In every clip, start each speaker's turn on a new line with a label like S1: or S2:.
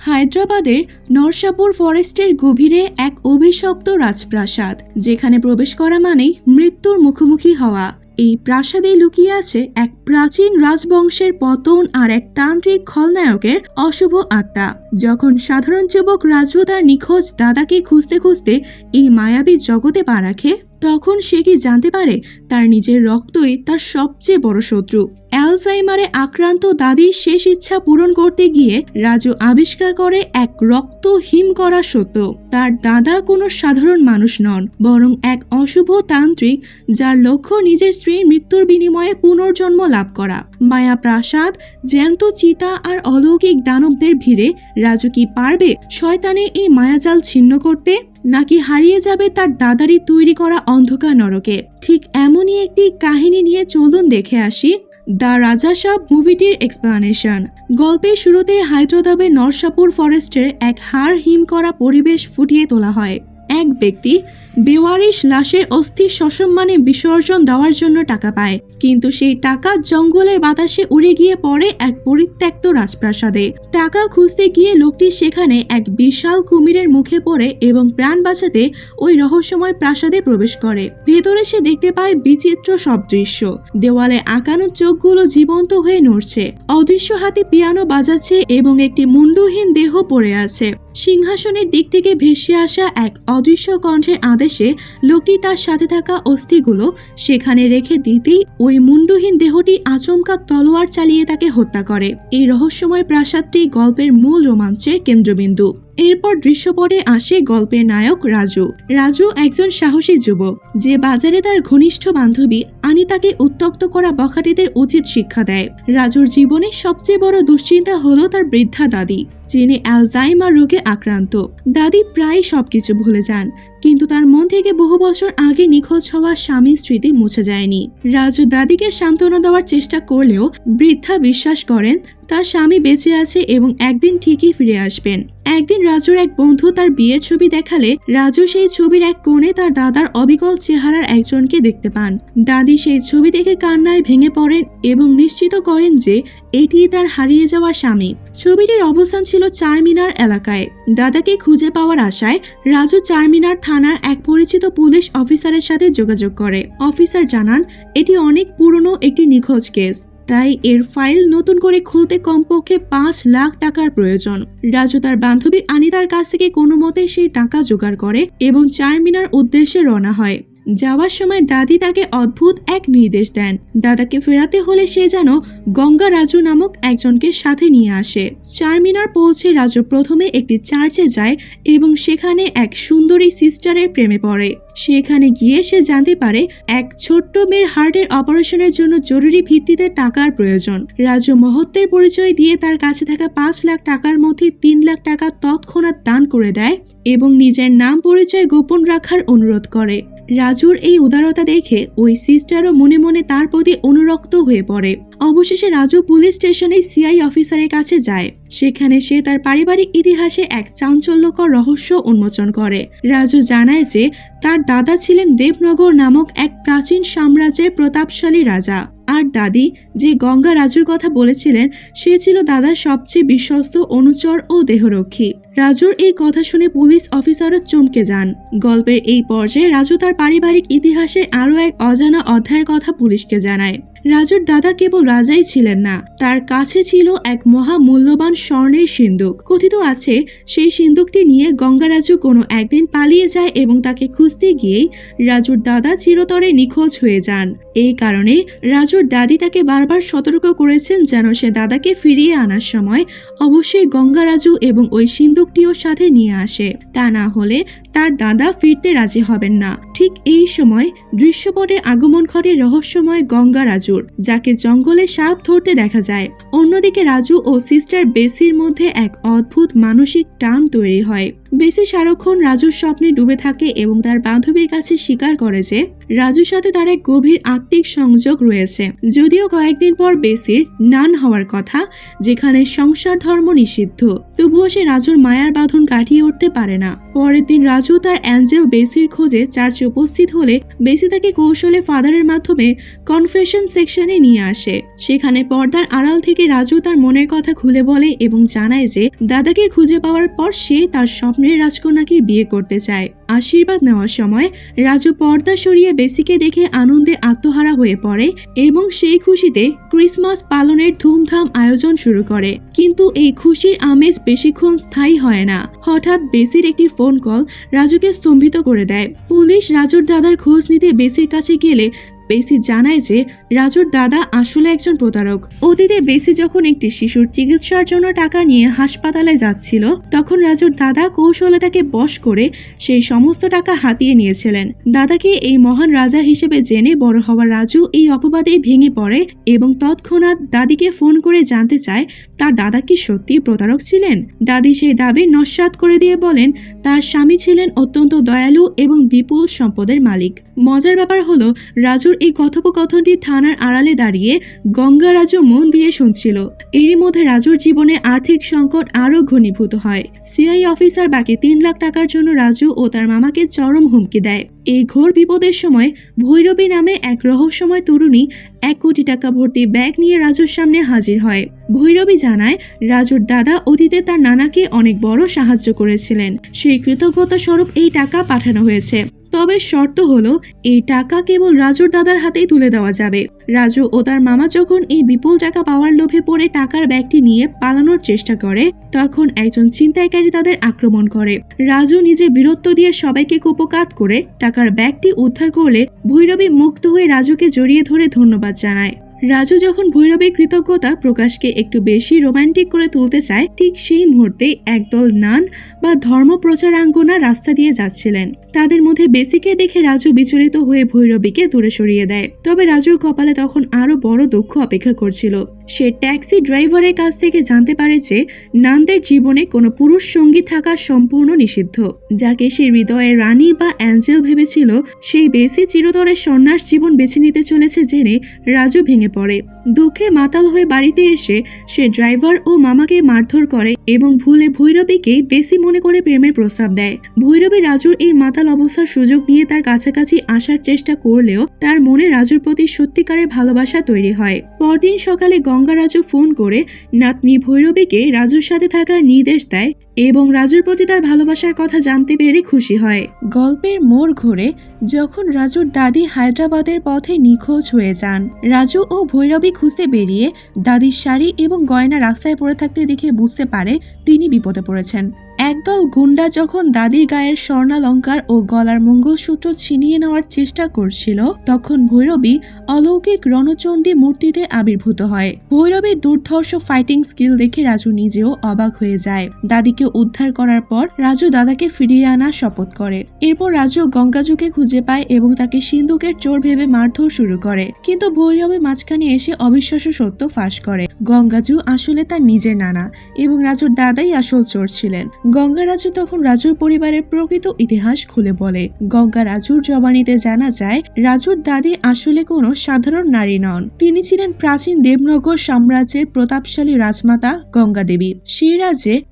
S1: হায়দ্রাবাদের নরসাপুর ফরেস্টের গভীরে এক অভিশপ্ত রাজপ্রাসাদ, যেখানে প্রবেশ করা মানেই মৃত্যুর মুখোমুখি হওয়া। এই প্রাসাদে লুকিয়ে আছে এক প্রাচীন রাজবংশের পতন আর এক তান্ত্রিক খলনায়কের অশুভ আত্মা। যখন সাধারণ যুবক রাজু তার নিখোঁজ দাদাকে খুঁজতে খুঁজতে এই মায়াবী জগতে পা রাখে তখন সে কি জানতে পারে তার নিজের রক্তই তার সবচেয়ে বড় শত্রু? অ্যালজাইমারে আক্রান্ত দাদির শেষ ইচ্ছা পূরণ করতে গিয়ে রাজু আবিষ্কার করে এক রক্ত হিম করা সত্য। তার দাদা কোনো সাধারণ মানুষ নন, বরং এক অশুভ তান্ত্রিক যার লক্ষ্য নিজের স্ত্রীর মৃত্যুর বিনিময়ে পুনর্জন্ম লাভ করা। মায়া প্রাসাদ, জ্যান্ত চিতা আর অলৌকিক দানবদের ভিড়ে রাজু কি পারবে শয়তানের এই মায়াজাল ছিন্ন করতে? নাকি হারিয়ে যাবে তার দাদারই তৈরি করা অন্ধকার নরকে? ঠিক এমনই একটি কাহিনী নিয়ে চলুন দেখে আসি দ্য রাজা সাহ মুভিটির এক্সপ্লানেশন গল্পের শুরুতে হায়দ্রাবাদের নরসাপুর ফরেস্টের এক হাড় হিম করা পরিবেশ ফুটিয়ে তোলা হয়। এক ব্যক্তি বেওয়ারিশ লাশের অস্থি সসম্মানে বিসর্জন দেওয়ার জন্য টাকা পায়। কিন্তু সেই টাকা জঙ্গলের বাতাসে উড়ে গিয়ে পড়ে এক পরিত্যক্ত রাজপ্রাসাদে। টাকা খুঁজতে গিয়ে লোকটি সেখানে এক বিশাল কুমিরের মুখে পড়ে এবং প্রাণ বাঁচাতে ওই রহস্যময় প্রাসাদে প্রবেশ করে। ভেতরে সে দেখতে পায় বিচিত্র সব দৃশ্য। দেওয়ালে আঁকানো চোখগুলো জীবন্ত হয়ে নড়ছে। অদৃশ্য হাতে পিয়ানো বাজাচ্ছে এবং একটি মুন্ডুহীন দেহ পড়ে আছে। সিংহাসনের দিক থেকে ভেসে আসা এক অদৃশ্য কণ্ঠের আদেশে লোকটি তার সাথে থাকা অস্থিগুলো সেখানে রেখে দিতেই ওই মুন্ডুহীন দেহটি আচমকা তলোয়ার চালিয়ে তাকে হত্যা করে। এই রহস্যময় প্রাসাদটি গল্পের মূল রোমাঞ্চের কেন্দ্রবিন্দু। এরপর দৃশ্যপটে আসে গল্পের নায়ক রাজু। রাজু একজন সাহসী যুবক। যে বাজারে তার ঘনিষ্ঠ বান্ধবী আনিতাকে উত্তক্ত করা বখাটেদের উচিত শিক্ষা দেয়। রাজুর জীবনে সবচেয়ে বড় দুশ্চিন্তা হলো তার বৃদ্ধা দাদি, যিনি অ্যালজাইমার রোগে আক্রান্ত। দাদি প্রায় সবকিছু ভুলে যান, কিন্তু তার মন থেকে বহু বছর আগে নিখোঁজ হওয়া স্বামীর স্মৃতি মুছে যায়নি। রাজু দাদিকে সান্ত্বনা দেওয়ার চেষ্টা করলেও বৃদ্ধা বিশ্বাস করেন তার স্বামী বেঁচে আছে এবং একদিন ঠিকই ফিরে আসবেন। একদিন রাজুর এক বন্ধু তার বিয়ের ছবি দেখালে রাজু সেই ছবির এক কোণে তার দাদার অবিকল চেহারার একজনকে দেখতে পান। দাদি সেই ছবি দেখে কান্নায় ভেঙে পড়েন এবং নিশ্চিত করেন যে এটি তার হারিয়ে যাওয়া স্বামী। ছবিটির অবস্থান ছিল চারমিনার এলাকায়। দাদাকে খুঁজে পাওয়ার আশায় রাজু চারমিনার থানার এক পরিচিত পুলিশ অফিসারের সাথে যোগাযোগ করে। অফিসার জানান, এটি অনেক পুরনো একটি নিখোঁজ কেস। তাই এর ফাইল নতুন করে খুলতে কমপক্ষে পাঁচ লাখ টাকার প্রয়োজন। রাজু তার বান্ধবী আনিতার কাছ থেকে কোনো মতে সেই টাকা জোগাড় করে এবং চারমিনার উদ্দেশ্যে রওনা হয়। যাওয়ার সময় দাদি তাকে অদ্ভুত এক নির্দেশ দেন। দাদাকে ফেরাতে হলে সে যেন গঙ্গা রাজু নামক একজনকে সাথে নিয়ে আসে। চারমিনার পৌঁছে রাজু প্রথমে একটি চার্চে যায় এবং সেখানে এক সুন্দরী সিস্টারের প্রেমে পড়ে। সেখানে গিয়ে সে জানতে পারে এক ছোট্ট মেয়ের হার্টের অপারেশনের জন্য জরুরি ভিত্তিতে টাকার প্রয়োজন। রাজু মহত্বের পরিচয় দিয়ে তার কাছে থাকা পাঁচ লাখ টাকার মধ্যে তিন লাখ টাকা তৎক্ষণাৎ দান করে দেয় এবং নিজের নাম পরিচয় গোপন রাখার অনুরোধ করে। রাজুর এই উদারতা দেখে ওই সিস্টারও মনে মনে তার প্রতি অনুরক্ত হয়ে পড়ে। অবশেষে রাজু পুলিশ স্টেশনে সিআই অফিসারের কাছে যায়। সেখানে সে তার পারিবারিক ইতিহাসে এক চাঞ্চল্যকর রহস্য উন্মোচন করে। রাজু জানায় যে, তার দাদা ছিলেন দেবনগর নামক এক প্রাচীন সাম্রাজ্যের প্রতাপশালী রাজা। আর দাদি, যে গঙ্গা রাজুর কথা বলেছিলেন, সে ছিল দাদার সবচেয়ে বিশ্বস্ত অনুচর ও দেহরক্ষী। রাজুর এই কথা শুনে পুলিশ অফিসারও চমকে যান। গল্পের এই পর্যায়ে রাজু তার পারিবারিক ইতিহাসে আরও এক অজানা অধ্যায়ের কথা পুলিশকে জানায়। রাজুর দাদা কেবল রাজাই ছিলেন না, তার কাছে ছিল এক মহা মূল্যবান স্বর্ণের সিন্দুক। কথিত আছে, সেই সিন্দুকটি নিয়ে গঙ্গারাজু কোনো একদিন পালিয়ে যায় এবং তাকে খুঁজতে গিয়েই রাজুর দাদা চিরতরে নিখোঁজ হয়ে যান। এই কারণে রাজুর দাদি তাকে বারবার সতর্ক করেছেন যেন সে দাদাকে ফিরিয়ে আনার সময় অবশ্যই গঙ্গারাজু এবং ওই সিন্দুকটিও সাথে নিয়ে আসে। তা না হলে তার দাদা ফিরতে রাজি হবেন না। ঠিক এই সময় দৃশ্যপটে আগমন ঘটে রহস্যময় গঙ্গা রাজুর যাকে জঙ্গলে সাপ ধরতে দেখা যায়। অন্যদিকে রাজু ও সিস্টার বেসির মধ্যে এক অদ্ভুত মানসিক টান তৈরি হয়। বেসি সারাক্ষণ রাজুর স্বপ্নে ডুবে থাকে এবং তার বান্ধবীর কাছে স্বীকার করে যে, রাজুর সাথে তার এক গভীর আত্মিক সংযোগ রয়েছে। যদিও কয়েকদিন পর বেসির নান হওয়ার কথা, যেখানে সংসার ধর্ম নিষিদ্ধ, তবুও সে রাজুর মায়ার বাঁধন কাটিয়ে উঠতে পারে না। পরের দিন রাজু তার অ্যাঞ্জেল বেসির খোঁজে চার্চে উপস্থিত হলে, বেসি তাকে কৌশলে ফাদারের মাধ্যমে কনফেশন সেকশনে নিয়ে আসে। সেখানে পর্দার আড়াল থেকে রাজু তার মনের কথা খুলে বলে এবং জানায় যে, দাদাকে খুঁজে পাওয়ার পর সে তার স্বপ্নের রাজকন্যাকে বিয়ে করতে চায়। আশীর্বাদ নেওয়ার সময় রাজু পর্দা সরিয়ে বেসিকে দেখে আনন্দে আত্মহারা হয়ে পড়ে এবং সেই খুশিতে ক্রিসমাস পালনের ধুমধাম আয়োজন শুরু করে। কিন্তু এই খুশির আমেজ বেশিক্ষণ স্থায়ী হয় না। হঠাৎ বেসির একটি ফোন কল রাজুকে স্তম্ভিত করে দেয়। পুলিশ রাজুর দাদার খোঁজ নিতে বেসির কাছে গেলে বেসি জানায় যে রাজুর দাদা আসলে একজন প্রতারক। অতীতে বেসি যখন একটি শিশুর চিকিৎসার জন্য টাকা নিয়ে হাসপাতালে যাচ্ছিল, তখন রাজুর দাদা কৌশলে তাকে বশ করে সেই সমস্ত টাকা হাতিয়ে নিয়েছিলেন। দাদাকে এই মহান রাজা হিসেবে জেনে বড় হওয়া রাজু এই অপবাদে ভেঙে পড়ে এবং তৎক্ষণাৎ দাদিকে ফোন করে জানতে চায়, তার দাদা কি সত্যি প্রতারক ছিলেন? দাদি সেই দাবি নস্বাত করে দিয়ে বলেন, তার স্বামী ছিলেন অত্যন্ত দয়ালু এবং বিপুল সম্পদের মালিক। মজার ব্যাপার হলো, রাজুর এই কথোপকথনটি থানার আড়ালে দাঁড়িয়ে গঙ্গা রাজু মন দিয়ে শুনছিল। এরই মধ্যে রাজুর জীবনে আর্থিক সংকট আরও ঘনীভূত হয়। সিআই অফিসার বাকি তিন লাখ টাকার জন্য রাজু ও তার মামাকে চরম হুমকি দেয়। এই ঘোর বিপদের সময় ভৈরবী নামে এক রহস্যময় তরুণী এক কোটি টাকা ভর্তি ব্যাগ নিয়ে রাজুর সামনে হাজির হয়। ভৈরবী জানায়, রাজুর দাদা অতীতে তার নানাকে অনেক বড় সাহায্য করেছিলেন। সেই কৃতজ্ঞতা স্বরূপ এই টাকা পাঠানো হয়েছে। তবে শর্ত হলো, এই টাকা কেবল রাজুর দাদার হাতেই তুলে দেওয়া যাবে। রাজু ও তার মামা যখন এই বিপুল টাকা পাওয়ার লোভে পড়ে টাকার ব্যাগটি নিয়ে পালানোর চেষ্টা করে, তখন একজন ছিনতাইকারী তাদের আক্রমণ করে। রাজু নিজের বীরত্ব দিয়ে সবাইকে কোপকাত করে, টাকার ব্যাগটি উদ্ধার করলে ভৈরবী মুক্ত হয়ে রাজুকে জড়িয়ে ধরে ধন্যবাদ জানায়। রাজু যখন ভৈরবের কৃতজ্ঞতা প্রকাশকে একটু বেশি রোমান্টিক করে তুলতে চায়, ঠিক সেই মুহূর্তে একদল নান বা ধর্ম প্রচারাঙ্গনা রাস্তা দিয়ে যাচ্ছিলেন। তাদের মধ্যে বেসিকে দেখে রাজু বিচলিত হয়ে ভৈরবীকে দূরে সরিয়ে দেয়। তবে রাজুর কপালে তখন আরও বড় দুঃখ অপেক্ষা করছিল। সে ট্যাক্সি ড্রাইভারের কাছ থেকে জানতে পারে যে নানদের জীবনে কোনো পুরুষ সঙ্গী থাকা সম্পূর্ণ নিষিদ্ধ। যাকে সে হৃদয়ের রানী বা অ্যাঞ্জেল ভেবেছিল, সেই বেসি চিরতরের সন্ন্যাস জীবন বেছে নিতে চলেছে জেনে রাজু ভেঙে পড়ে। দুঃখে মাতাল হয়ে বাড়িতে এসে সে ড্রাইভার ও মামাকে মারধর করে এবং ভুলে ভৈরবীকে বেশি মনে করে প্রেমের প্রস্তাব দেয়। ভৈরবী রাজুর এই মাতাল অবস্থার সুযোগ নিয়ে তার কাছাকাছি আসার চেষ্টা করলেও তার মনে রাজুর প্রতি সত্যিকারের ভালোবাসা তৈরি হয়। পরদিন সকালে গঙ্গা রাজু ফোন করে নাতনি ভৈরবীকে রাজুর সাথে থাকার নির্দেশ দেয়। এবং রাজুর প্রতি তার ভালোবাসার কথা জানতে পেরে খুশি হয়। গল্পের মোড় ঘুরে যখন রাজুর দাদি হায়দ্রাবাদের পথে নিখোঁজ হয়ে যান, রাজু ও ভৈরবী খুঁজতে বেরিয়ে দাদির শাড়ি এবং গয়না রাস্তায় পড়ে থাকতে দেখে বুঝতে পারে তিনি বিপদে পড়েছেন। একদল গুন্ডা যখন দাদির গায়ের স্বর্ণালঙ্কার ও গলার মঙ্গলসূত্র ছিনিয়ে নেওয়ার চেষ্টা করছিল, তখন ভৈরবী অলৌকিক রণচণ্ডী মূর্তিতে আবির্ভূত হয়। ভৈরবীর দুর্ধর্ষ ফাইটিং স্কিল দেখে রাজু নিজেও অবাক হয়ে যায়। দাদিকে উদ্ধার করার পর রাজু দাদাকে ফিরিয়ে আনার শপথ করে। এরপর রাজু গঙ্গাজুকে খুঁজে পায় এবং তাকে সিন্ধুকের চোর ভেবে মারধর শুরু করে। কিন্তু ভৈরবী মাঝখানে এসে অবিশ্বাস্য সত্য ফাঁস করে। গঙ্গাজু আসলে তার নিজের নানা এবং রাজুর দাদাই আসল চোর ছিলেন। গঙ্গা রাজু তখন রাজুর পরিবারের প্রকৃত ইতিহাস খুলে বলে। গঙ্গা রাজুর জবানিতে জানা যায়, রাজুর দাদি আসলে কোনো সাধারণ নারী নন। তিনি ছিলেন প্রাচীন দেবনগর সাম্রাজ্যের প্রতাপশালী রাজমাতা গঙ্গা দেবী সেই রাজ্যে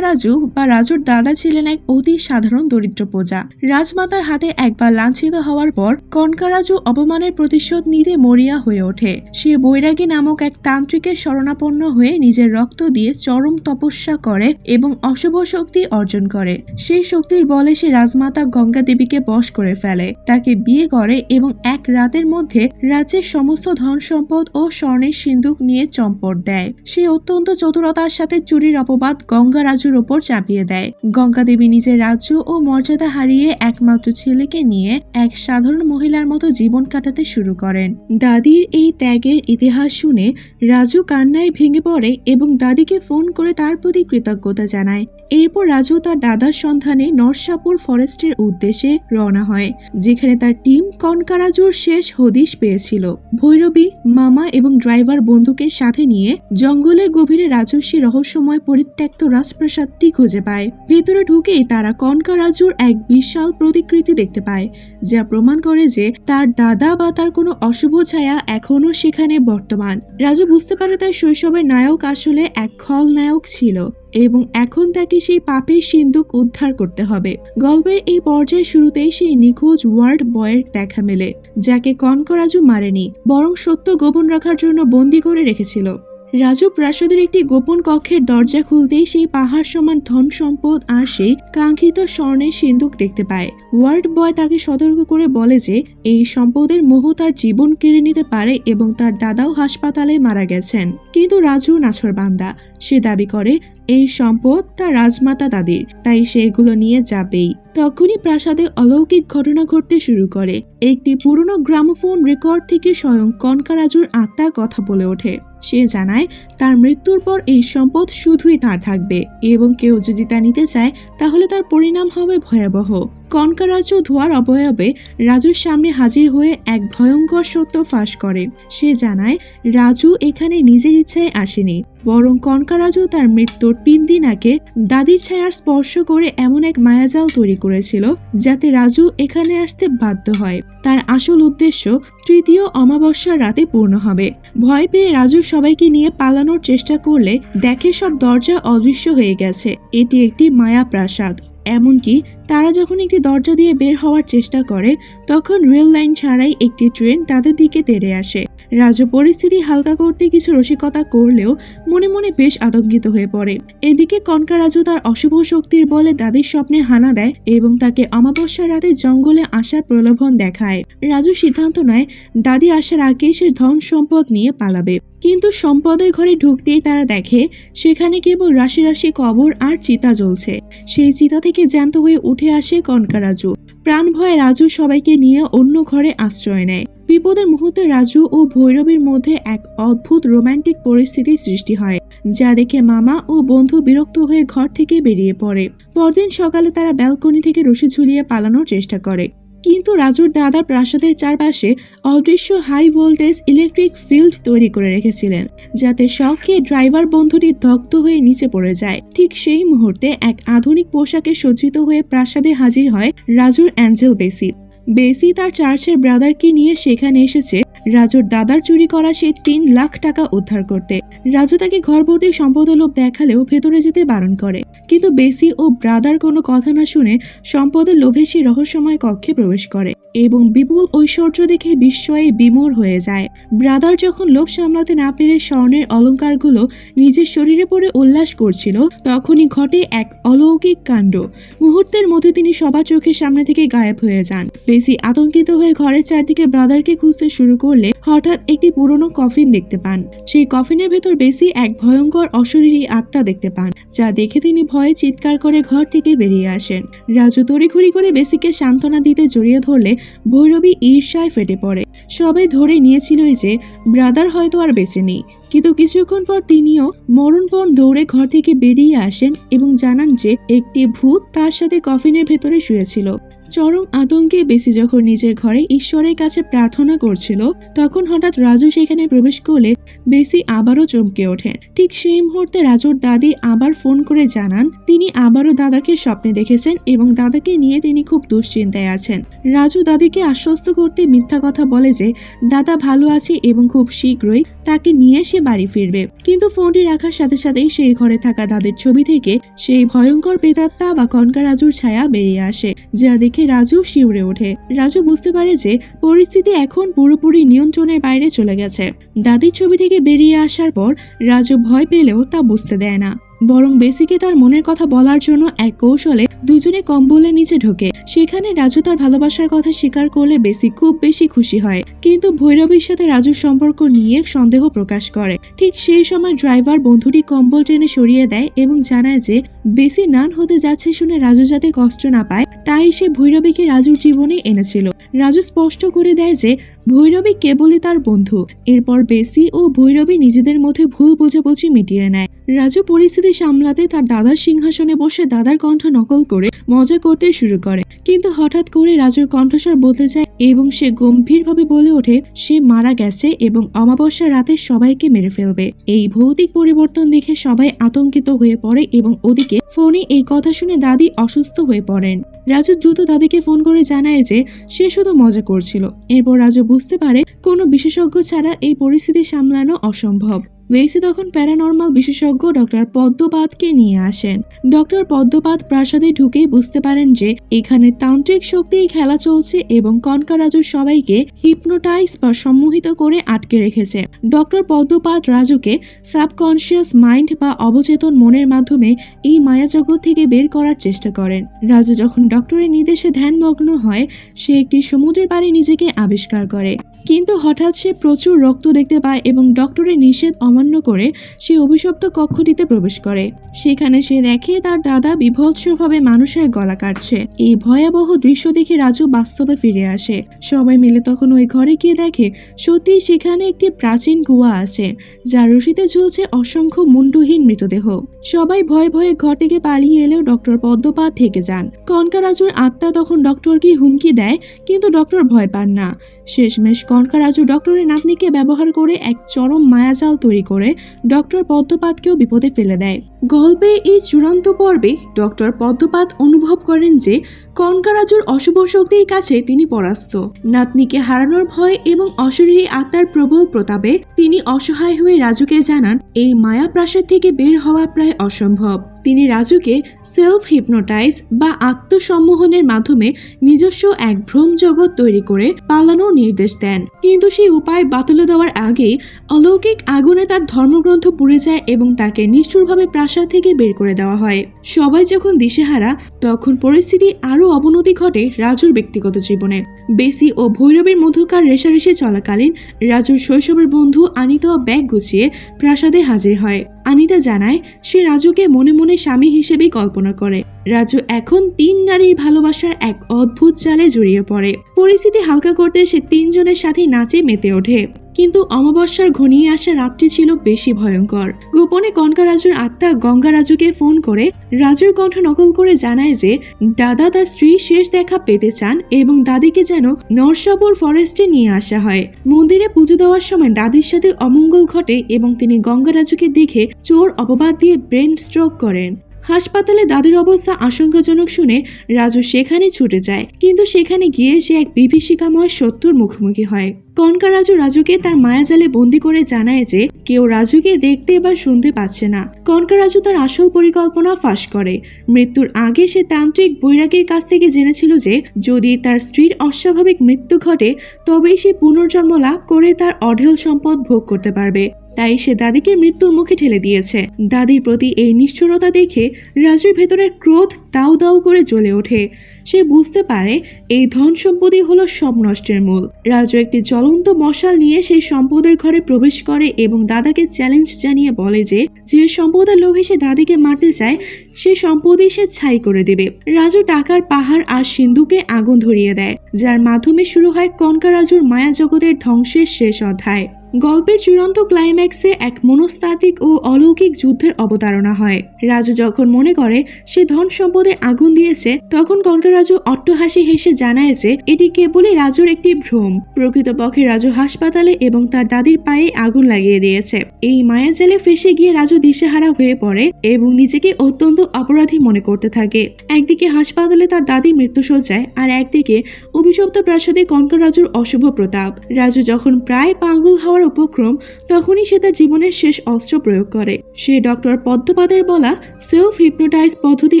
S1: কনকারাজু বা রাজুর দাদা ছিলেন এক অতি সাধারণ দরিদ্র প্রজা। রাজমাতার হাতে একবার লাঞ্ছিত হওয়ার পর কনকারাজু অপমানের প্রতিশোধ নিতে মরিয়া হয়ে ওঠে। সে বৈরাগী নামক এক তান্ত্রিকের শরণাপন্ন হয়ে নিজের রক্ত দিয়ে চরম তপস্যা করে এবং অশুভ শক্তি অর্জন করে। সেই শক্তির বলে সে রাজমাতা গঙ্গা দেবীকে বশ করে ফেলে। তাকে বিয়ে করে এবং এক রাতের মধ্যে রাজ্যের সমস্ত ধন সম্পদ ও স্বর্ণের সিন্ধুক নিয়ে চম্পট দেয়। সে অত্যন্ত চতুরতার সাথে চুরির অপবাদ গঙ্গা রাজুর ওপর চাপিয়ে দেয়। গঙ্গা দেবী নিজের রাজ্য ও মর্যাদা হারিয়ে একমাত্র ছেলেকে নিয়ে এক সাধারণ মহিলার মতো জীবন কাটাতে শুরু করেন। দাদির এই ত্যাগের ইতিহাস শুনে রাজু কান্নায় ভেঙে পড়ে এবং দাদিকে ফোন করে তার প্রতি কৃতজ্ঞতা জানায়। এরপর রাজু তার দাদার সন্ধানে নরসাপুর ফরেস্টের উদ্দেশ্যে রওনা হয়, যেখানে তার টিম কনকারাজুর শেষ হদিশ পেয়েছিল। ভৈরবী, মামা এবং ড্রাইভার বন্ধুকে সাথে নিয়ে জঙ্গলের গভীরে রাজস্বী রহস্যময় পরিত্যক্ত রাজপ্রাসাদ ল্যাবটি খুঁজে পায়। ভেতরে ঢুকেই তারা কনকা রাজুর এক বিশাল প্রতিকৃতি দেখতে পায়, যা প্রমাণ করে যে তার দাদা বা তার কোনো অশুভ ছায়া এখনও সেখানে বর্তমান। রাজু বুঝতে পারে তার শৈশবের নায়ক আসলে এক খলনায়ক ছিল এবং এখন তাকে সেই পাপের সিন্ধুক উদ্ধার করতে হবে। গল্পের এই পর্যায়ের শুরুতেই সেই নিখোঁজ ওয়ার্ড বয়ের দেখা মেলে, যাকে কনকরাজু মারেনি, বরং সত্য গোপন রাখার জন্য বন্দি করে রেখেছিল। রাজু প্রাসাদের একটি গোপন কক্ষের দরজা খুলতেই সেই পাহাড় সমান ধন সম্পদ আর সেই কাঙ্ক্ষিত স্বর্ণের সিন্ধুক দেখতে পায়। ওয়ার্ড বয় তাকে সতর্ক করে বলে যে, এই সম্পদের মোহ তার জীবন কেড়ে নিতে পারে এবং তার দাদাও হাসপাতালে মারা গেছেন। কিন্তু রাজু নাছর বান্দা। সে দাবি করে, এই সম্পদ তার রাজমাতা দাদির, তাই সে এগুলো নিয়ে যাবেই। তখনই প্রাসাদে অলৌকিক ঘটনা ঘটতে শুরু করে। একটি পুরনো গ্রামোফোন রেকর্ড থেকে স্বয়ং কনকারাজুর আত্মা কথা বলে ওঠে। সে জানায়, তার মৃত্যুর পর এই সম্পদ শুধুই তার থাকবে এবং কেউ যদি তা নিতে চায়, তাহলে তার পরিণাম হবে ভয়াবহ। কনকারাজু ধোয়ার অবয়বে রাজুর সামনে হাজির হয়ে এক ভয়ঙ্কর সত্য ফাঁস করে। সে জানায়, রাজু এখানে নিজের ইচ্ছায় আসেনি। বরং কনকারাজু তার মৃত্যুর তিন দিন আগে দাদির ছায়ার স্পর্শ করে এমন এক মায়াজাল তৈরি করেছিল, যাতে রাজু এখানে আসতে বাধ্য হয়। তার আসল উদ্দেশ্য তৃতীয় অমাবস্যার রাতে পূর্ণ হবে। ভয় পেয়ে রাজু সবাইকে নিয়ে পালানোর চেষ্টা করলে দেখে সব দরজা অদৃশ্য হয়ে গেছে। এটি একটি মায়া প্রাসাদ। এমনকি তারা যখন একটি দরজা দিয়ে বের হওয়ার চেষ্টা করে, তখন রেল লাইন ছাড়াই একটি ট্রেন তাদের দিকে তেড়ে আসে। রাজু পরিস্থিতি হালকা করতে কিছু রসিকতা করলেও মনে মনে বেশ আতঙ্কিত হয়ে পড়ে। এদিকে কনকা রাজু তার অশুভ শক্তির বলে দাদির স্বপ্নে হানা দেয় এবং তাকে অমাবস্যার রাতে জঙ্গলে আসার প্রলোভন দেখায়। রাজু সিদ্ধান্ত নেয়, দাদি আসার আগেই সে ধন সম্পদ নিয়ে পালাবে। কিন্তু সম্পদের ঘরে ঢুকতেই তারা দেখে, সেখানে কেবল রাশি রাশি কবর আর চিতা জ্বলছে। সেই চিতা থেকে জ্যান্ত হয়ে উঠে আসে কনকা রাজু। প্রাণ ভয়ে রাজু সবাইকে নিয়ে অন্য ঘরে আশ্রয় নেয়। বিপদের মুহূর্তে রাজু ও ভৈরবের মধ্যে এক অদ্ভুত রোমান্টিক পরিস্থিতি সৃষ্টি হয়, যা দেখে মামা ও বন্ধু বিরক্ত হয়ে ঘর থেকে বেরিয়ে পড়ে। পরদিন সকালে তারা ব্যালকনি থেকে রশি ঝুলিয়ে পালানোর চেষ্টা করে। কিন্তু রাজুর দাদা প্রাসাদের চারপাশে অদৃশ্য হাই ভোল্টেজ ইলেকট্রিক ফিল্ড তৈরি করে রেখেছিলেন, যাতে শখ ড্রাইভার বন্ধুটি দগ্ধ হয়ে নিচে পড়ে যায়। ঠিক সেই মুহূর্তে এক আধুনিক পোশাকে সজ্জিত হয়ে প্রাসাদে হাজির হয় রাজুর অ্যাঞ্জেল বেসি। বেসি তার চার্চের ব্রাদারকে নিয়ে সেখানে এসেছে। রাজুর দাদার চুরি করা সেই তিন লাখ টাকা উদ্ধার করতে। রাজু তাকে ঘর ভর্তি সম্পদলোভ দেখালেও ভেতরে যেতে বারণ করে। কিন্তু বেসি ও ব্রাদার কোনো কথা না শুনে সম্পদের লোভে সে রহস্যময় কক্ষে প্রবেশ করে এবং বিপুল ঐশ্বর্য দেখে বিস্ময়ে বিমূর হয়ে যায়। ব্রাদার যখন লোভ সামলাতে না পেরে স্বর্ণের অলংকারগুলো নিজের শরীরে পরে উল্লাস করছিল, তখনই ঘটে এক অলৌকিক কাণ্ড। মুহূর্তের মধ্যে তিনি সবার চোখের সামনে থেকে গায়েব হয়ে যান। বেসি আতঙ্কিত হয়ে ঘরের চারদিকে ব্রাদারকে খুঁজতে শুরু করলে হঠাৎ একটি পুরনো কফিন দেখতে পান। সেই কফিনের ভেতর বেশি এক ভয়ঙ্কর অশরীরী আত্মা দেখতে পান, যা দেখে তিনি ভয়ে চিৎকার করে ঘর থেকে বেরিয়ে আসেন। রাজু তড়িঘড়ি করে বেসিকে সান্ত্বনা দিতে জড়িয়ে ধরলে ভৈরবী ঈর্ষায় ফেটে পড়ে। সবাই ধরে নিয়েছিল যে, ব্রাদার হয়তো আর বেঁচে নেই। কিন্তু কিছুক্ষণ পর তিনিও মরণপণ দৌড়ে ঘর থেকে বেরিয়ে আসেন এবং জানান যে, একটি ভূত তার সাথে কফিনের ভেতরে শুয়েছিল। চরম আতঙ্কে বেশি যখন নিজের ঘরে ঈশ্বরের কাছে প্রার্থনা করছিল, তখন হঠাৎ রাজু সেখানে প্রবেশ করলে বেসি আবারও চমকে ওঠেন ঠিক সেই মুহূর্তে রাজুর দাদি আবার ফোন করে জানান, তিনি আবারও দাদাকে স্বপ্নে দেখেছেন এবং দাদাকে নিয়ে তিনি খুব দুশ্চিন্তায় আছেন। রাজু দাদিকে আশ্বস্ত করতে মিথ্যা কথা বলে যে, দাদা ভালো আছে এবং খুব শীঘ্রই তাকে নিয়ে সে বাড়ি ফিরবে। কিন্তু ফোনটি রাখার সাথে সাথেই সেই ঘরে থাকা দাদের ছবি থেকে সেই ভয়ঙ্কর প্রেতাত্মা বা কনকা রাজুর ছায়া বেরিয়ে আসে, যা দেখে রাজু শিউরে ওঠে। রাজু বুঝতে পারে যে পরিস্থিতি এখন পুরোপুরি নিয়ন্ত্রণের বাইরে চলে গেছে। দাদির ছবি থেকে বেরিয়ে আসার পর রাজু ভয় পেলেও তা বুঝতে দেয় না। বরং বেসিকে তার মনের কথা বলার জন্য এক কৌশলে দুজনে কম্বলের নিচে ঢোকে। সেখানে রাজু তার ভালোবাসার কথা স্বীকার করলে বেসি খুব বেশি খুশি হয়। কিন্তু ভৈরবীর সাথে রাজুর সম্পর্ক নিয়ে সন্দেহ প্রকাশ করে। ঠিক সেই সময় ড্রাইভার বন্ধুটি কম্বল টেনে সরিয়ে দেয় এবং জানায় যে, বেশি নান হতে যাচ্ছে শুনে রাজু যাতে কষ্ট না পায়, তাই সে ভৈরবীকে রাজুর জীবনে এনেছিল। রাজু স্পষ্ট করে দেয় যে, ভৈরবী কেবলই তার বন্ধু। এরপর বেসি ও ভৈরবী নিজেদের মধ্যে ভুল বোঝাবুঝি মিটিয়ে নেয়। রাজু পরিস্থিতি সামলাতে তার দাদার সিংহাসনে বসে দাদার কণ্ঠ নকল করে মজা করতে শুরু করে। কিন্তু হঠাৎ করে রাজুর কণ্ঠস্বর বলতে যায়। এবং সে গম্ভীরভাবে বলে ওঠে, সে মারা গেছে এবং অমাবস্যা রাতে সবাইকে মেরে ফেলবে। এই ভৌতিক পরিবর্তন দেখে সবাই আতঙ্কিত হয়ে পড়ে এবং ওদিকে ফোনে এই কথা শুনে দাদি অসুস্থ হয়ে পড়েন। রাজু দ্রুত দাদিকে ফোন করে জানায় যে, সে শুধু মজা করছিল। এরপর রাজু বুঝতে পারে, কোনো বিশেষজ্ঞ ছাড়া এই পরিস্থিতি সামলানো অসম্ভব। ওয়েসি তখন প্যারানর্মাল বিশেষজ্ঞ ডক্টর পদ্মপাতকে নিয়ে আসেন। ডক্টর পদ্মপাত প্রাসাদে ঢুকেই বুঝতে পারেন যে, এখানে তান্ত্রিক শক্তির খেলা চলছে এবং কনকারাজুর সবাইকে হিপনোটাইজ বা সম্মোহিত করে আটকে রেখেছে। ডক্টর পদ্মপাত রাজুকে সাবকনশিয়াস মাইন্ড বা অবচেতন মনের মাধ্যমে এই মায়াজগৎ থেকে বের করার চেষ্টা করেন। রাজু যখন ডক্টরের নির্দেশে ধ্যানমগ্ন হয়, সে একটি সমুদ্রের পাড়ে নিজেকে আবিষ্কার করে। কিন্তু হঠাৎ সে প্রচুর রক্ত দেখতে পায় এবং ডক্টরের নিষেধ অমান্য করে সে অভিশপ্ত কক্ষটিতে প্রবেশ করে। সেখানে সে দেখে তার দাদা বিভৎসভাবে মানুষের গলা কাটছে। এই ভয়াবহ দৃশ্য দেখে রাজু বাস্তবে ফিরে আসে। সবাই মিলে তখন ওই ঘরে গিয়ে দেখে, সত্যি সেখানে একটি প্রাচীন কুয়া আছে, যার রশিতে ঝুলছে অসংখ্য মুন্ডহীন মৃতদেহ। সবাই ভয়ে ভয়ে ঘর থেকে পালিয়ে এলেও ডক্টর পদ্মপাত থেকে যান। কনকারাজুর আত্মা তখন ডক্টরকে হুমকি দেয়, কিন্তু ডক্টর ভয় পান না। শেষমেশ কনকারাজু ডক্টরের নাতনিকে ব্যবহার করে এক চরম মায়াজাল তৈরি করে ডক্টর পদ্মপাতকেও বিপদে ফেলে দেয়। গল্পের এই চূড়ান্ত পর্বে ডক্টর পদ্মপাত অনুভব করেন যে কনকারাজুর অশুভ শক্তির কাছে তিনি পরাস্ত। নাতনিকে হারানোর ভয় এবং অশরীরী আত্মার প্রবল প্রতাপে তিনি অসহায় হয়ে রাজুকে জানান, এই মায়া প্রাসাদ থেকে বের হওয়া প্রায় অসম্ভব। তিনি রাজুকে সেলফ হিপনোটাইজ বা আত্মসম্মোহনের মাধ্যমে নিজস্ব এক ভ্রম জগৎ তৈরি করে পালানোর নির্দেশ দেন। কিন্তু সেই উপায় বাতলে দেওয়ার আগেই অলৌকিক আগুনে তার ধর্মগ্রন্থ পুড়ে যায় এবং তাকে নিষ্ঠুরভাবে প্রাসাদ থেকে বের করে দেওয়া হয়। সবাই যখন দিশেহারা তখন পরিস্থিতি আরও অবনতি ঘটে রাজুর ব্যক্তিগত জীবনে। বেসি ও ভৈরবের মধ্যকার রেশারেশি চলাকালীন রাজুর শৈশবের বন্ধু আনিতা ব্যাগ গুছিয়ে প্রাসাদে হাজির হয়। আনিতা জানায়, সে রাজুকে মনে মনে স্বামী হিসেবেই কল্পনা করে। রাজু এখন তিন নারীর ভালোবাসার এক অদ্ভুত চালে জড়িয়ে পড়ে। পরিস্থিতি হালকা করতে সে তিনজনের সাথে নাচে মেতে ওঠে। কিন্তু অমাবস্যার ঘনিয়ে আসা রাতটি ছিল বেশি ভয়ঙ্কর। গোপনে কনকারাজুর আত্মা গঙ্গারাজুকে ফোন করে রাজুর কণ্ঠ নকল করে জানায় যে, দাদা তার স্ত্রী শেষ দেখা পেতে চান এবং দাদিকে যেন নরসাপুর ফরেস্টে নিয়ে আসা হয়। মন্দিরে পুজো দেওয়ার সময় দাদির সাথে অমঙ্গল ঘটে এবং তিনি গঙ্গারাজুকে দেখে চোর অপবাদ দিয়ে ব্রেন স্ট্রোক করেন। হাসপাতালে দাদির অবস্থা আশঙ্কাজনক শুনে রাজু সেখানে ছুটে যায়। কিন্তু সেখানে গিয়ে সে এক বিভীষিকাময় সত্যর মুখোমুখি হয়। কনকা রাজু রাজুকে তার মায়াজালে বন্দি করে জানায় যে, কেউ রাজুকে দেখতে বা শুনতে পাচ্ছে না। কনকা রাজু তার আসল পরিকল্পনা ফাঁস করে। মৃত্যুর আগে সে তান্ত্রিক বৈরাগীর কাছ থেকে জেনেছিল যে, যদি তার স্ত্রীর অস্বাভাবিক মৃত্যু ঘটে, তবেই সে পুনর্জন্ম লাভ করে তার অঢেল সম্পদ ভোগ করতে পারবে। তাই সে দাদিকে মৃত্যুর মুখে ঠেলে দিয়েছে। দাদির প্রতি এই নিষ্ঠুরতা দেখে রাজুর ভেতরের ক্রোধ দাউ দাউ করে জ্বলে ওঠে। সে বুঝতে পারে এই ধন সম্পদই হলো সব নষ্টের মূল। রাজু একটি জ্বলন্ত মশাল নিয়ে সেই সম্পদের ঘরে প্রবেশ করে এবং দাদাকে চ্যালেঞ্জ জানিয়ে বলে যে যে সম্পদের লোভে সে দাদিকে মারতে চায়, সে সম্পদই সে ছাই করে দেবে। রাজু টাকার পাহাড় আর সিন্ধুকে আগুন ধরিয়ে দেয়, যার মাধ্যমে শুরু হয় কনকা রাজুর মায়া জগতের ধ্বংসের শেষ অধ্যায়। গল্পের চূড়ান্ত ক্লাইম্যাক্সে এক মনস্তাত্ত্বিক ও অলৌকিক যুদ্ধের অবতারণা হয়। রাজু যখন মনে করে সে ধন সম্পদে আগুন দিয়েছে, তখন কণ্ঠরাজু অট্টহাসি হেসে জানায় যে এটি কেবলই রাজুর একটি ভ্রম। প্রকৃতপক্ষে রাজু হাসপাতালে এবং তার দাদির পায়ে আগুন লাগিয়ে দিয়েছে। এই মায়াজালে ফেসে গিয়ে রাজু দিশেহারা হয়ে পড়ে এবং নিজেকে অত্যন্ত অপরাধী মনে করতে থাকে। একদিকে হাসপাতালে তার দাদি মৃত্যুসজ্জায় আর একদিকে অভিশপ্ত প্রাসাদে কনকরাজুর অশুভ প্রতাপ। রাজু যখন প্রায় পাঙ্গুল হওয়ার উপক্রম, তখনই সে তার জীবনের শেষ অস্ত্র প্রয়োগ করে। সে ডক্টর পদ্মপাদের বলা সেলফ হিপনোটাইজ পদ্ধতি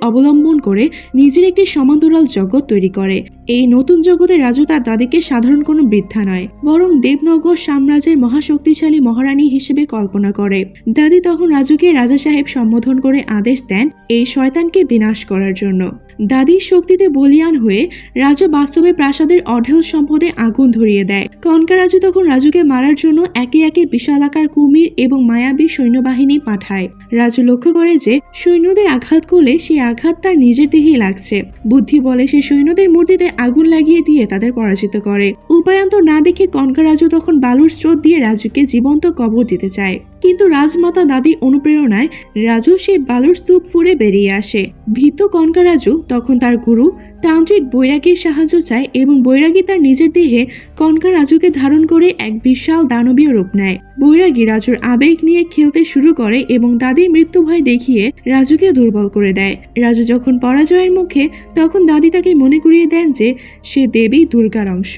S1: অবলম্বন করে নিজের একটি সমান্তরাল জগৎ তৈরি করে। এই নতুন জগতে রাজু তার দাদিকে সাধারণ কোনো বৃদ্ধা নয়, বরং দেবনগর সাম্রাজ্যের মহাশক্তিশালী মহারানী হিসেবে কল্পনা করে। দাদি তখন রাজুকে রাজা সাহেব সম্বোধন করে আদেশ দেন এই শয়তানকে বিনাশ করার জন্য। দাদির শক্তিতে বলিয়ান হয়ে রাজু বাস্তবে প্রাসাদের অঢেল সম্পদে আগুন ধরিয়ে দেয়। কনকা রাজু তখন রাজুকে মারার জন্য একে একে বিশালাকার কুমির এবং মায়াবী সৈন্যবাহিনী পাঠায়। রাজু লক্ষ্য করে যে সৈন্যদের আঘাত করলে সেই আঘাত তার নিজের দেহেই লাগছে। বুদ্ধি বলে সে সৈন্যদের মূর্তিতে আগুন লাগিয়ে দিয়ে তাদের পরাজিত করে। উপায়ন্তর না দেখে কনকা রাজু তখন বালুর স্রোত দিয়ে রাজুকে জীবন্ত কবর দিতে চায়। কিন্তু রাজমাতা দাদির অনুপ্রেরণায় রাজু সেই বালুর স্তূপ ফুরে বেরিয়ে আসে। ভীত কনকা রাজু তখন তার গুরু তান্ত্রিক বৈরাগীর সাহায্য চায় এবং বৈরাগী তার নিজের দেহে কনকা রাজুকে ধারণ করে এক বিশাল দানবীয় রূপ নেয়। বৈরাগী রাজুর আবেগ নিয়ে খেলতে শুরু করে এবং দাদির মৃত্যু ভয় দেখিয়ে রাজুকে দুর্বল করে দেয়। রাজু যখন পরাজয়ের মুখে, তখন দাদি তাকে মনে করিয়ে দেন যে সে দেবী দুর্গার অংশ।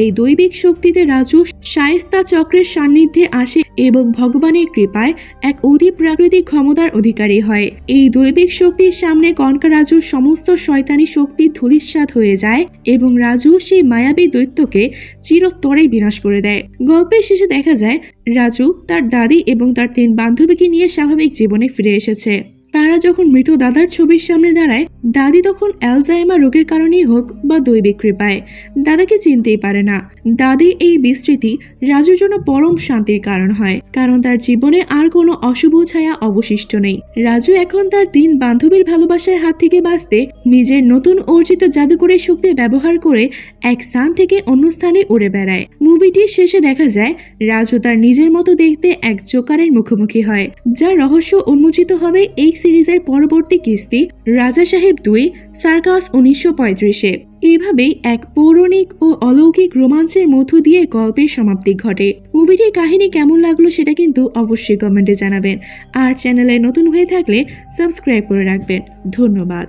S1: এই দৈবিক শক্তিতে রাজু শায়েস্তা চক্রের সান্নিধ্যে আসে এবং ভগবানের কৃপায় এক অতি প্রাকৃতিক ক্ষমতার অধিকারী হয়। এই দৈবিক শক্তির সামনে কনকা রাজুর সমস্ত শয়তানি শক্তি ধূলিসাৎ হয়ে যায় এবং রাজু সেই মায়াবী দৈত্যকে চিরতরে বিনাশ করে দেয়। গল্পের শেষে দেখা যায়, রাজু তার দাদি এবং তার তিন বান্ধবীকে নিয়ে স্বাভাবিক জীবনে ফিরে এসেছে। তারা যখন মৃত দাদার ছবির সামনে দাঁড়ায়, দাদি তখন অ্যালজাইমার রোগের কারণেই হোক বা দৈবিক কৃপায়। দাদাকে চিনতেই পারে না। দাদির এই বিস্তৃতি রাজুর জন্য পরম শান্তির কারণ হয়, কারণ তার জীবনে আর কোনো অশুভ ছায়া অবশিষ্ট নেই। রাজু এখন তার তিন বান্ধবীর ভালোবাসার হাত থেকে বাঁচতে নিজের নতুন অর্জিত জাদুকরের শক্তি ব্যবহার করে এক স্থান থেকে অন্য স্থানে উড়ে বেড়ায়। মুভিটির শেষে দেখা যায়, রাজু তার নিজের মতো দেখতে এক জোকারের মুখোমুখি হয় যার রহস্য উন্মোচিত হবে এই সিরিজের পরবর্তী কিস্তি রাজা সাহেব দুই, সার্কাস উনিশশো পঁয়ত্রিশে। এভাবেই এক পৌরাণিক ও অলৌকিক রোমাঞ্চের মধ্য দিয়ে গল্পের সমাপ্তি ঘটে। মুভিটির কাহিনী কেমন লাগল সেটা কিন্তু অবশ্যই কমেন্টে জানাবেন। আর চ্যানেলে নতুন হয়ে থাকলে সাবস্ক্রাইব করে রাখবেন। ধন্যবাদ।